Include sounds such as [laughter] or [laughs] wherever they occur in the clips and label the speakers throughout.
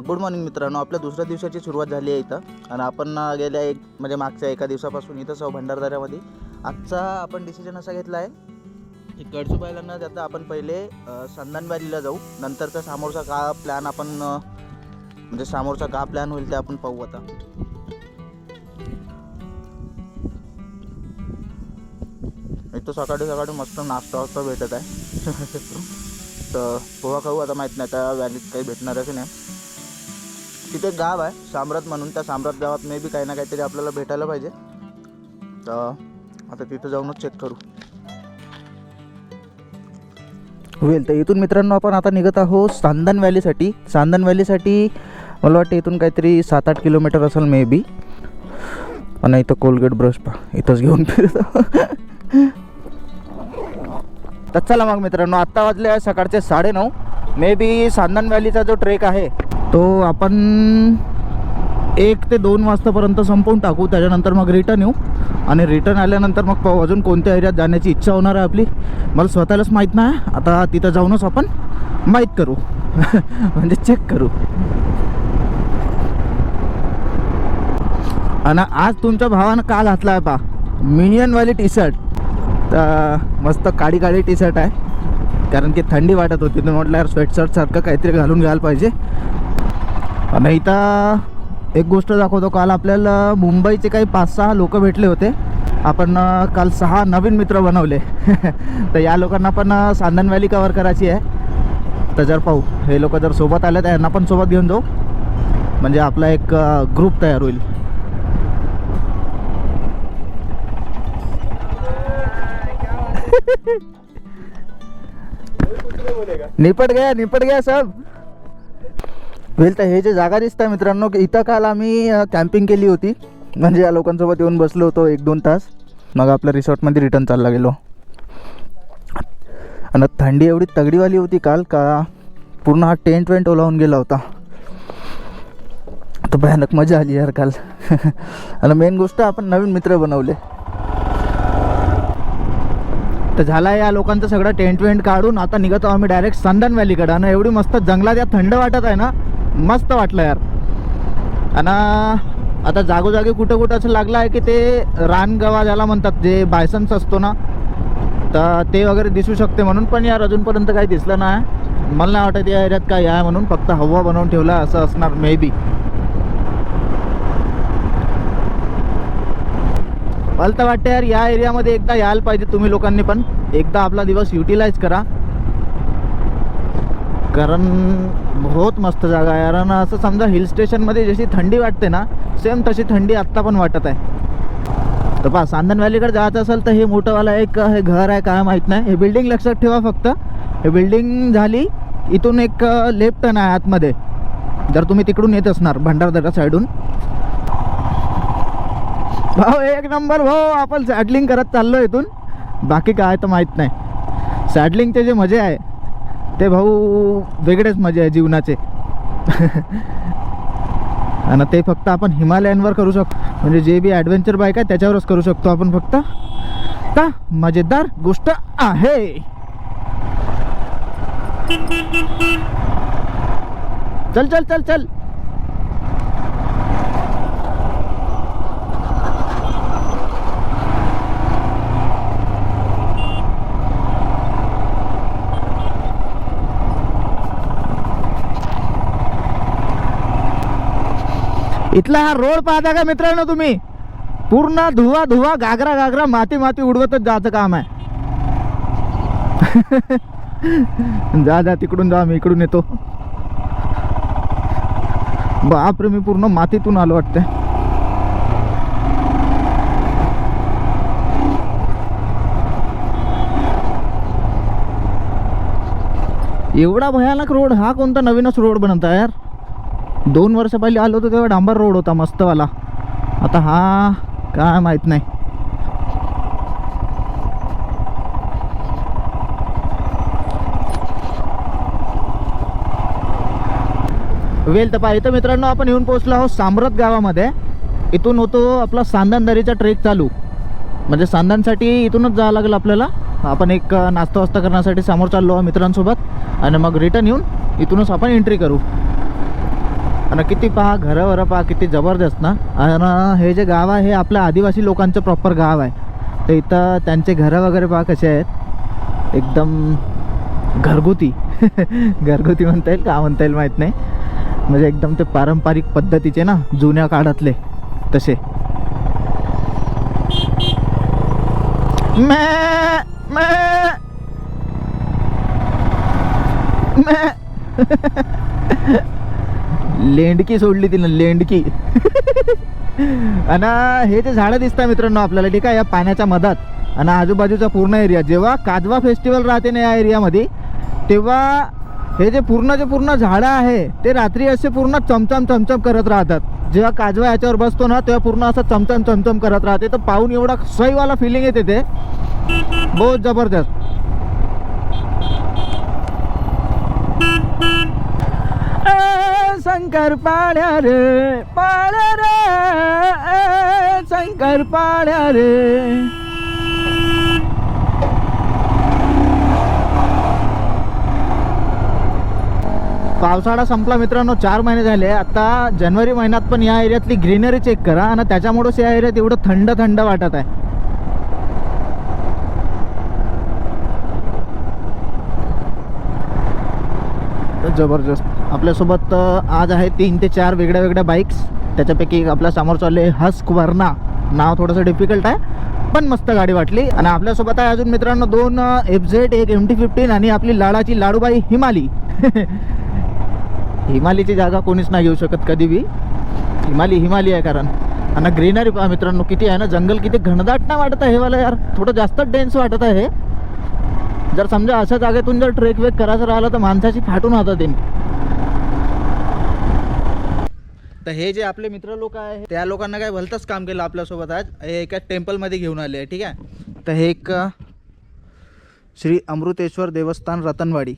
Speaker 1: Good morning मित्रांनो. आपल्या दुसऱ्या दिवसाची सुरुवात झाली आहे इथं. आणि आपण गेल्या एक म्हणजे मागच्या एका दिवसापासून इथं सौ भंडारदऱ्यामध्ये. आजचा आपण डिसिजन असा घेतला आहे की कडसूबाईला न जाता आपण पहिले अ, संदन व्हॅलीला जाऊ. नंतरचा समोरचा का प्लॅन आपण म्हणजे समोरचा का प्लॅन होईल ते आपण पाहू आता. इथं सकाळी सकाळी मस्त नाश्ता वास्ता भेटत आहे. [laughs] तर पोहा खाऊ आता माहीत नाही त्या व्हॅलीत काही भेटणार की नाही. तिथे एक गाव आहे साम्राट म्हणून. त्या साम्राट गावात मे बी काही ना काहीतरी आपल्याला भेटायला पाहिजे. तर आता तिथं जाऊनच चेक करू. होईल तर इथून मित्रांनो आपण आता निघत आहोत सांदन व्हॅलीसाठी सांदन व्हॅलीसाठी मला वाटतं इथून काहीतरी सात आठ किलोमीटर असेल मे बी आणि इथं कोलगेट ब्रश पा इथंच घेऊन फिरतो. तर चला मग मित्रांनो आत्ता वाजले आहे सकाळचे साडेनऊ. मे बी सांदन व्हॅलीचा जो ट्रेक आहे तो आपण एक ते दोन वाजतापर्यंत संपवून टाकू त्याच्यानंतर मग रिटर्न येऊ. आणि रिटर्न आल्यानंतर मग पाहू अजून कोणत्या एरियात जाण्याची इच्छा होणार आहे आपली. मला स्वतःलाच माहीत नाही. आता तिथं जाऊनच आपण माहीत करू. [laughs] म्हणजे चेक करू. आणि आज तुमच्या भावानं काल घातला आहे पा? मिनियनवाली टी शर्ट तर मस्त काळी काळी टी शर्ट आहे. कारण की थंडी वाटत होती. तर म्हटलं यार स्वेटशर्ट काहीतरी घालून घ्यायला पाहिजे. आणि इथं एक गोष्ट दाखवतो काल आपल्याला मुंबईचे काही पाच सहा लोक भेटले होते. आपण काल सहा नवीन मित्र बनवले. [laughs] तर या लोकांना पण सांदन व्हॅली कवर करायची आहे. तर जर पाहू हे लोक जर सोबत आले तर यांना पण सोबत घेऊन जाऊ. म्हणजे आपला एक ग्रुप तयार होईल. [laughs] निपट गया निपट गया सब. वेल तर हे जे जागा दिसत आहे मित्रांनो की इथं काल आम्ही कॅम्पिंग केली होती. म्हणजे या लोकांसोबत येऊन बसलो होतो एक दोन तास. मग आपल्या रिसॉर्टमध्ये रिटर्न चालला गेलो. आणि थंडी एवढी तगडीवाली होती काल का? पूर्ण हा टेंट वेंट ओलावून गेला होता. तर भयानक मजा आली यार काल. [laughs] आणि मेन गोष्ट आपण नवीन मित्र बनवले. तर झाला या लोकांचं सगळं टेंट वेंट काढून आता निघतो आम्ही डायरेक्ट संदन व्हॅलीकडं आणि एवढी मस्त जंगलात या थंड वाटत आहे ना मस्त वाटलं यार. आणि आता जागोजागी कुठं कुठं असं लागलं आहे की ते रानगवा ज्याला म्हणतात जे बायसन्स असतो ना तर ते वगैरे दिसू शकते म्हणून पण यार अजूनपर्यंत काही दिसलं नाही. मला नाही वाटत या एरियात काय आहे म्हणून फक्त हवा बनवून ठेवला असं असणार मे बी मला तर वाटतं यार या एरियामध्ये एकदा यायला पाहिजे तुम्ही लोकांनी पण. एकदा आपला दिवस युटिलाइज करा. कारण बहुत मस्त जागा आहे. यार असं समजा हिल स्टेशनमध्ये जशी थंडी वाटते ना सेम तशी थंडी आत्ता पण वाटत आहे. तर पहा सांदन व्हॅलीकडे जायचं असेल तर हे मोठंवाला एक हे घर आहे काय माहीत नाही. हे बिल्डिंग लक्षात ठेवा फक्त. हे बिल्डिंग झाली इथून एक लेफ्ट टर्न आहे आतमध्ये. जर तुम्ही तिकडून येत असणार भंडारदरा साईडून भाऊ एक नंबर भाऊ आपण सॅडलिंग करत चाललो इथून. बाकी काय तर माहीत नाही. सॅडलिंगचे जे मजे आहे ते भाऊ वेगळेच मजे आहे जीवनाचे. आणि ते फक्त आपण हिमालयांवर करू शकतो. म्हणजे जे बी ॲडव्हेंचर बाईक आहे त्याच्यावरच करू शकतो आपण फक्त. का? मजेदार गोष्ट आहे. चल चल चल चल. इथला हा रोड पाहता का मित्रांनो तुम्ही? पूर्ण धुवा धुवा घागरा घागरा माती माती उडवतच जायचं काम आहे. [laughs] जा जा तिकडून जा मी इकडून येतो. बापरे मी पूर्ण मातीतून आलो वाटते एवढा भयानक रोड हा कोणता नवीनच रोड बनवता यार? दोन वर्ष पहिले आलो होतो तेव्हा डांबर रोड होता मस्तवाला. आता हा काय माहीत नाही. वेल तर पाहिजे मित्रांनो आपण येऊन पोहोचलो आहोत सामरत गावामध्ये. इथून होतो आपला सांदनदरीचा ट्रेक चालू. म्हणजे सांदनसाठी इथूनच जावं लागेल आपल्याला. आपण एक नाश्ता वास्ता करण्यासाठी समोर चाललो आहोत मित्रांसोबत. आणि मग रिटर्न येऊन इथूनच आपण एंट्री करू. आणि किती पहा घरं वरं पहा किती जबरदस्त ना. आणि हे जे गाव आहे हे आपल्या आदिवासी लोकांचं प्रॉपर गाव आहे. तर इथं त्यांचे घरं वगैरे पहा कसे आहेत. एकदम घरगुती. [laughs] घरगुती म्हणता येईल का? म्हणता येईल माहीत नाही. म्हणजे एकदम ते पारंपरिक पद्धतीचे ना जुन्या काळातले तसे. मॅ, मॅ. मॅ. लेंडकी सोडली तिनं लेंडकी. [laughs] आणि हे जे झाडं दिसतात मित्रांनो आपल्याला ठीक आहे या पाण्याच्या मधात. आणि आजूबाजूचा पूर्ण एरिया जेव्हा काजवा फेस्टिवल राहते ना या एरियामध्ये तेव्हा हे जे पूर्ण जे पूर्ण झाडं आहे ते रात्री असे पूर्ण चमचम चमचम करत राहतात. जेव्हा काजवा याच्यावर बसतो ना तेव्हा पूर्ण असं चमचम चमचम करत राहते. तर पाहून एवढा सईवाला फिलिंग येते ते. बहुत जबरदस्त. शंकर पाड्या रे पाड्या रे शंकर पाड्या रे. पावसाळा संपला मित्रांनो चार महिने झाले. आता जानेवारी महिन्यात पण या एरियातली ग्रीनरी चेक करा आणि त्याच्यामुळेच या एरियात एवढं थंड थंड वाटत आहे. जबरदस्त. आपल्यासोबत आज आहे तीन ते चार वेगळ्या वेगळ्या बाईक्स त्याच्यापैकी एक आपल्यासमोर चालले हस्क वर्ना नाव थोडंसं डिफिकल्ट आहे पण मस्त गाडी वाटली. आणि आपल्यासोबत आहे अजून मित्रांनो दोन एफ झेड एक एम टी फिफ्टीन आणि आपली लाडाची लाडूबाई हिमाली. [laughs] हिमालीची जागा कोणीच नाही घेऊ शकत कधी बी. हिमाली हिमाली आहे कारण. आणि ग्रीनरी पहा मित्रांनो किती आहे ना जंगल किती घनदाट ना वाटत आहे हे यार. थोडं जास्तच डेन्स वाटत आहे जर समजा अशा जागेतून जर ट्रेक वेक करायचं राहिलं तर माणसाची फाटून होतात ते. तर हे जे आपले मित्र लोक आहे त्या लोकांना काय भलतंच काम केलं आपल्यासोबत आज. हे एका टेम्पलमध्ये घेऊन आले आहे ठीक आहे? तर हे एक श्री अमृतेश्वर देवस्थान रतनवाडी.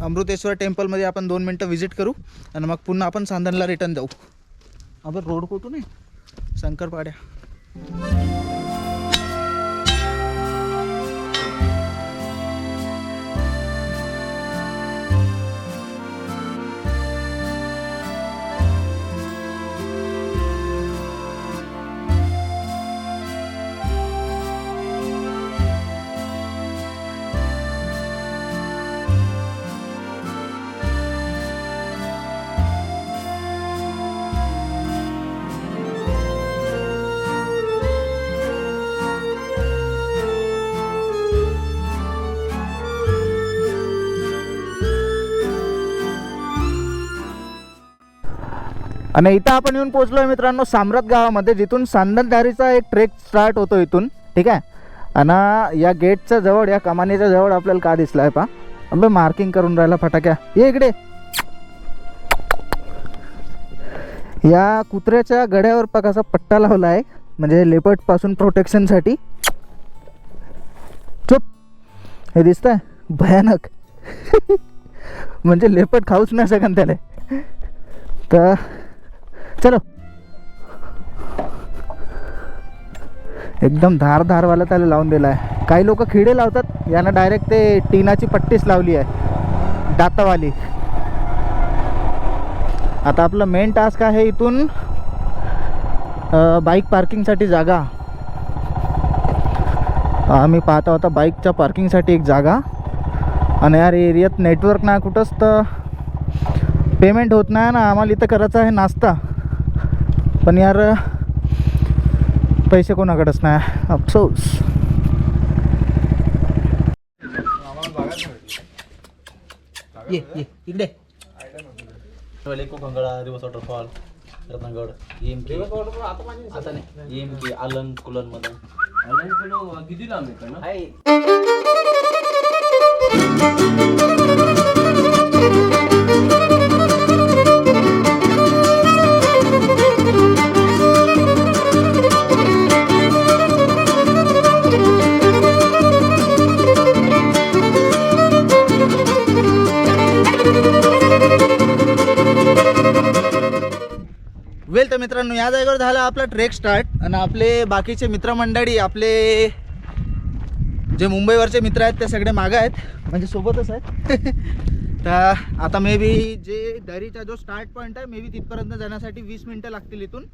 Speaker 1: अमृतेश्वर टेम्पलमध्ये आपण दोन मिनटं व्हिजिट करू आणि मग पुन्हा आपण सांदनला रिटर्न जाऊ. आपण रोड कुठून आहे शंकरपाड्या. आणि इथं आपण येऊन पोहोचलो आहे मित्रांनो साम्राट गावामध्ये जिथून सांदनदारीचा एक ट्रेक स्टार्ट होतो इथून. ठीक आहे? आणि या गेटच्या जवळ या कमानीच्या जवळ आपल्याला का दिसला आहे पा अबे मार्किंग करून राहिला फटाक्या. ये इकडे. या कुत्र्याच्या गड्यावर पकाचा पट्टा लावला आहे म्हणजे लेपटपासून प्रोटेक्शनसाठी चुप. हे दिसतंय? भयानक. [laughs] म्हणजे लेपट खाऊच नाही शकन त्याला. तर चलो। एकदम धार धारवाला त्याला लावून दिला आहे काही लोक खिडे लावतात. यानं डायरेक्ट ते टीनाची पट्टीच लावली आहे. दातावाली. आता आपलं मेन टास्क आहे इथून बाईक पार्किंगसाठी जागा. आम्ही पाहता होता बाईकच्या पार्किंगसाठी एक जागा. आणि यार एरियात नेटवर्क नाही कुठंच तर पेमेंट होत नाही ना. आम्हाला इथं करायचं आहे नाश्ता. पण यार पैसे कोणाकडेच नाही. अफसोस. ये ये इकडे.
Speaker 2: दिवस वॉटरफॉल रत्नगड एम के आता नाही. एम के आलन कुलनमध्ये
Speaker 3: किती लांब आहे ना
Speaker 1: या जागेवर झाला आपला ट्रेक स्टार्ट आणि आपले बाकीचे मित्रमंडळी आपले जे मुंबईवरचे मित्र आहेत ते सगळे मागं आहेत. म्हणजे सोबतच आहेत. [laughs] तर आता मे बी जे दरीचा जो स्टार्ट पॉईंट आहे मे बी तिथपर्यंत जाण्यासाठी वीस मिनटं लागतील इथून.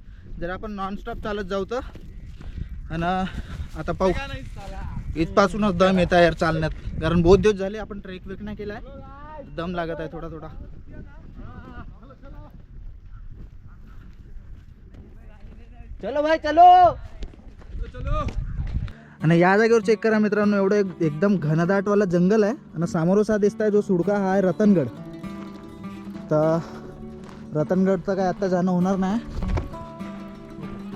Speaker 1: जर आपण नॉनस्टॉप चालत जाऊ तर. आणि आता पाहू. इथपासूनच दम येत आहे यार चालण्यात. कारण बहुत दिवस झाले आपण ट्रेक वेक नाही केला आहे दम लागत आहे थोडा थोडा चलो भाई चलो. आणि या जागेवर चेक करा मित्रांनो एवढं एक- एकदम घनदाटवाला जंगल आहे. आणि सामोरोसा हा दिसत आहे जो सुडका हा आहे रतनगड. तर रतनगडचं काय आत्ता जाणं होणार नाही.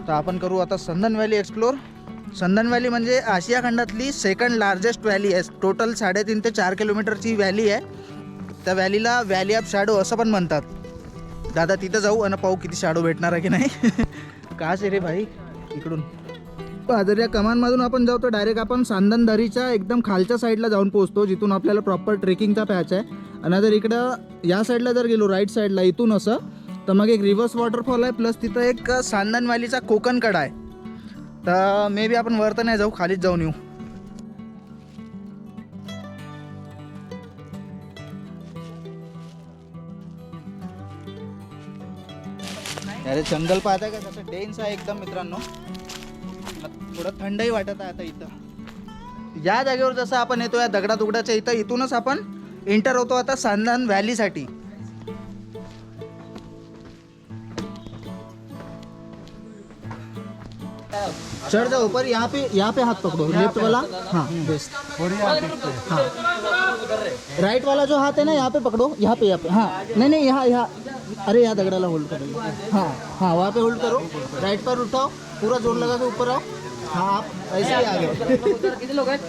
Speaker 1: तर आपण करू आता संदन व्हॅली एक्सप्लोर संदन व्हॅली म्हणजे आशिया खंडातली सेकंड लार्जेस्ट व्हॅली आहे. टोटल साडेतीन ते चार किलोमीटरची व्हॅली आहे. त्या व्हॅलीला व्हॅली ऑफ शॅडो असं पण म्हणतात. दादा तिथं जाऊ आणि पाहू किती शॅडो भेटणार आहे की नाही. [laughs] का आहे रे भाई? इकडून. जर या कमानमधून आपण जाऊ तर डायरेक्ट आपण सांदन दरीच्या एकदम खालच्या साईडला जाऊन पोहोचतो जिथून आपल्याला प्रॉपर ट्रेकिंगचा पॅच आहे. आणि जर इकडं या साईडला जर गेलो राईट साईडला इथून असं तर मग एक रिव्हर्स वॉटरफॉल आहे प्लस तिथं एक सांदनवालीचा कोकण कडा आहे. तर मे बी आपण वरतं नाही जाऊ खालीच जाऊन येऊ. अरे जंगल पाहताय का? कसं डेन्स आहे एकदम मित्रांनो. थोडं थंडही वाटत आहे आता इथं. या जागेवर जसं आपण येतो या दगडा दुगडाच्या इथं इथूनच आपण एंटर होतो आता सांदन व्हॅलीसाठी चढ़ जाओ ऊपर यहाँ पे यहाँ पे हाथ पकड़ो लेफ्ट वाला? हाँ बेस्ट हाँ। राइट वाला जो हाथ है ना यहाँ पे पकड़ो यहाँ पे यहाँ पे। हाँ नहीं नहीं यहाँ यहाँ। अरे या दगड़ाला होल्ड करो. हाँ हाँ वहाँ पे होल्ड करो. राइट पर उठाओ. पूरा जोर लगा के ऊपर आओ. हाँ आप ऐसे ही आगे
Speaker 2: किती लोक आहेत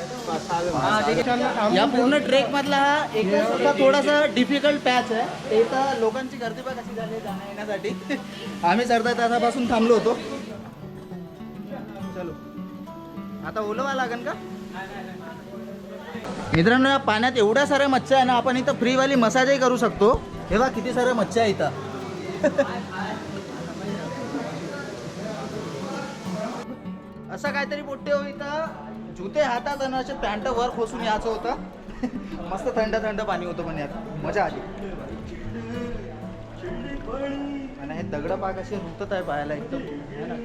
Speaker 1: या पूर्ण ट्रेक मधला हा एकच थोडासा डिफिकल्ट पॅच आहे. इथं लोकांची गर्दी पण कशी झाली जाण्या येण्यासाठी. आम्ही अर्धा तासापासून थांबलो होतो. चलो. आता ओलवा लागेल का? मित्रांनो या पाण्यात एवढ्या साऱ्या मच्छ्या आहे ना आपण इथं फ्रीवाली मसाजही करू शकतो. हे बघा किती साऱ्या मच्छ्या आहे इथं. असं काहीतरी मोठे हो इथं. जुते हातात आणि असे पॅन्ट वर खोसून यायचं होतं. [laughs] मस्त थंड थंड पाणी होतं पण यात मजा आली. आणि हे दगड पाक असे रुतत आहे पाहायला एकदम. है ना?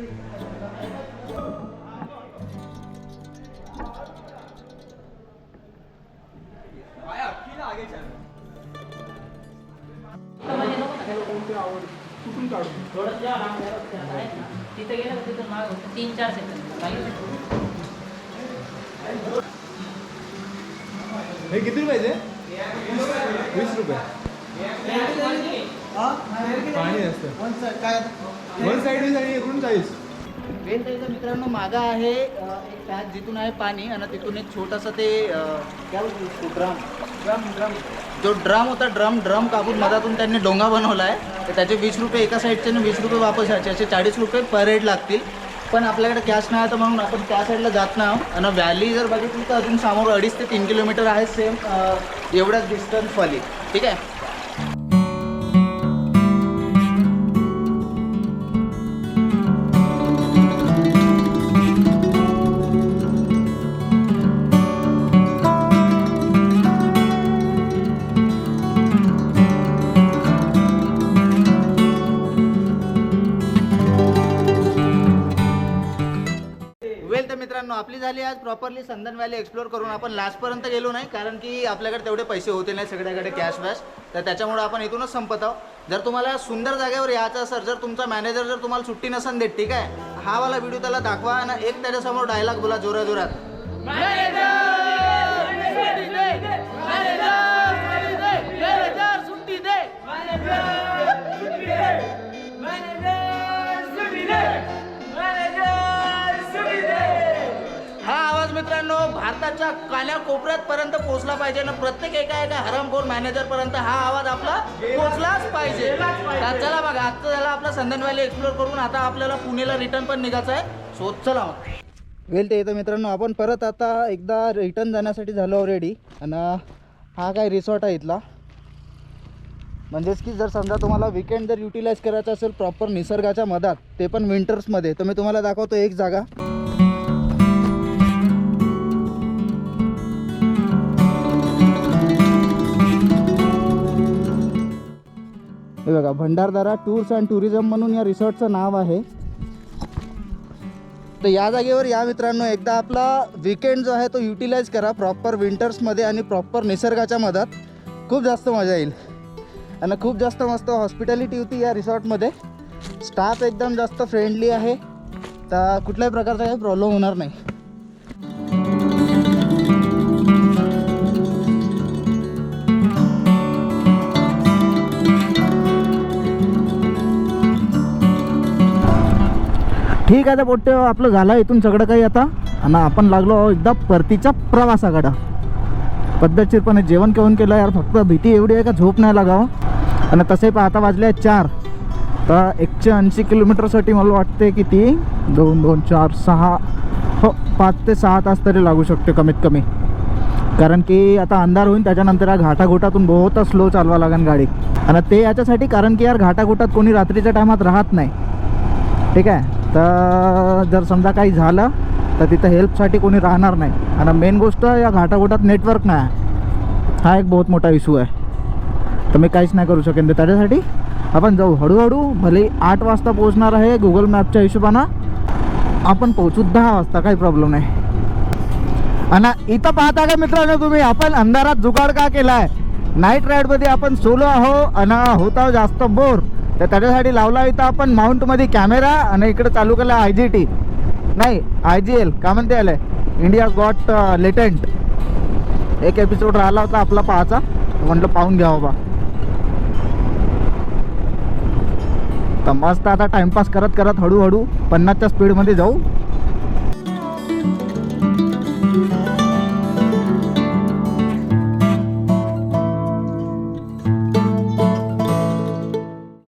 Speaker 3: तिथे गेलं का तिथं माग होतं तीन चार सेकंद
Speaker 4: हे किती रुपयाचे वीस रुपये. पाणी असतं.
Speaker 1: वन
Speaker 4: साईड वीस आणि
Speaker 1: मित्रांनो मागं आहे एक पॅच जिथून आहे पाणी आणि तिथून एक छोटासा ते काय ड्रम जो ड्रम होता ड्रम ड्रम कापून मधातून त्यांनी डोंगा बनवला आहे तर त्याचे वीस रुपये एका साईडचे आणि वीस रुपये वापस यायचे. असे चाळीस रुपये पर हेड लागतील. पण आपल्याकडे कॅश नाही तर म्हणून आपण त्या साईडला जात नाही आहोत. आणि व्हॅली जर बघितली तर अजून समोर अडीच ते तीन किलोमीटर आहे सेम एवढ्याच डिस्टन्स डिस्टन्सवाली ठीक आहे? मित्रांनो आपली झाली आज प्रॉपरली संदन व्हॅली एक्सप्लोर करून आपण लास्टपर्यंत गेलो नाही कारण की आपल्याकडे तेवढे पैसे होते नाही सगळ्याकडे कॅश वॅश तर त्याच्यामुळे आपण इथूनच संपत आहोत. जर तुम्हाला सुंदर जागेवर यायचं असेल जर तुमचा मॅनेजर जर तुम्हाला सुट्टी नसन देत ठीक आहे? हा वाला व्हिडिओ त्याला दाखवा आणि एक त्याच्यासमोर डायलॉग बोला जोरा जोरात मित्रांनो भारताच्या कान्या कोपऱ्यात पर्यंत पोहोचला पाहिजे ना प्रत्येक एका एका हरामखोर मॅनेजर पर्यंत हा आवाज आपला पोहोचलाच पाहिजे. तर चला बघा आता झाला आपला संदन व्हॅली एक्सप्लोर करून. आता आपल्याला पुणेला रिटर्न पण निघायचं आहे. सो चला मग. वेल ते येतं मित्रांनो आपण परत आता एकदा रिटर्न जाण्यासाठी झालो ऑलरेडी आणि हा काय रिसॉर्ट आहे इथला. म्हणजेच की जर समजा तुम्हाला विकेंड जर युटिलाइज करायचं असेल प्रॉपर निसर्गाच्या मधात ते पण विंटर्समध्ये तर मी तुम्हाला दाखवतो एक जागा. हे बघा भंडारदारा टूर्स अँड टुरिझम म्हणून या रिसॉर्टचं नाव आहे. तर या जागेवर या मित्रांनो एकदा आपला विकेंड जो आहे तो युटिलाइज करा प्रॉपर विंटर्समध्ये आणि प्रॉपर निसर्गाच्या मधात. खूप जास्त मजा येईल. आणि खूप जास्त मस्त हॉस्पिटॅलिटी होती या रिसॉर्टमध्ये. स्टाफ एकदम जास्त फ्रेंडली आहे. तर कुठल्याही प्रकारचा काही प्रॉब्लेम होणार नाही. ठीक आहे तर पोट्टे आपलं झालं इथून सगळं काही आता. आणि आपण लागलो आहोत एकदा परतीच्या प्रवासाकडं. पद्धतशीरपणे जेवण केवण केलं यार फक्त भीती एवढी आहे का? झोप नाही लागावं. आणि तसे पाहता वाजले आहेत चार. तर एकशे ऐंशी किलोमीटरसाठी मला वाटते किती दोन दोन चार सहा हो पाच ते सहा तास तरी लागू शकते कमीत कमी. कारण की आता अंधार होईल त्याच्यानंतर या घाटाघोटातून बहुत स्लो चालवा लागेल गाडी. आणि ते याच्यासाठी कारण की यार घाटाघोटात कोणी रात्रीच्या टायमात राहत नाही. ठीक आहे? तर जर समजा काही झालं तर तिथं हेल्पसाठी कोणी राहणार नाही. आणि मेन गोष्ट या घाटाघोटात नेटवर्क नाही. आहे हा एक बहुत मोठा इशू आहे. तर मी काहीच नाही करू शकेन तर त्याच्यासाठी. आपण जाऊ. हळूहळू भले आठ वाजता पोहोचणार आहे गुगल मॅपच्या हिशोबानं. आपण पोहोचू दहा वाजता काही प्रॉब्लेम नाही. आणि इथं पाहता का मित्रांनो तुम्ही? आपण अंधारात जुगाड का केला आहे नाईट राईडमध्ये आपण सोलो आहो. आणि होत आहो जास्त बोर. तर त्याच्यासाठी लावला इथं आपण माउंटमध्ये कॅमेरा आणि इकडे चालू केला आय जी टी. नाही आय जी एल का म्हणते आलं इंडिया गॉट लेटंट. एक एपिसोड राहिला होता आपला पाहायचा. म्हटलं पाहून घ्या बाबा. तर मस्त आता टाइमपास करत करत हळूहळू पन्नासच्या स्पीडमध्ये जाऊ.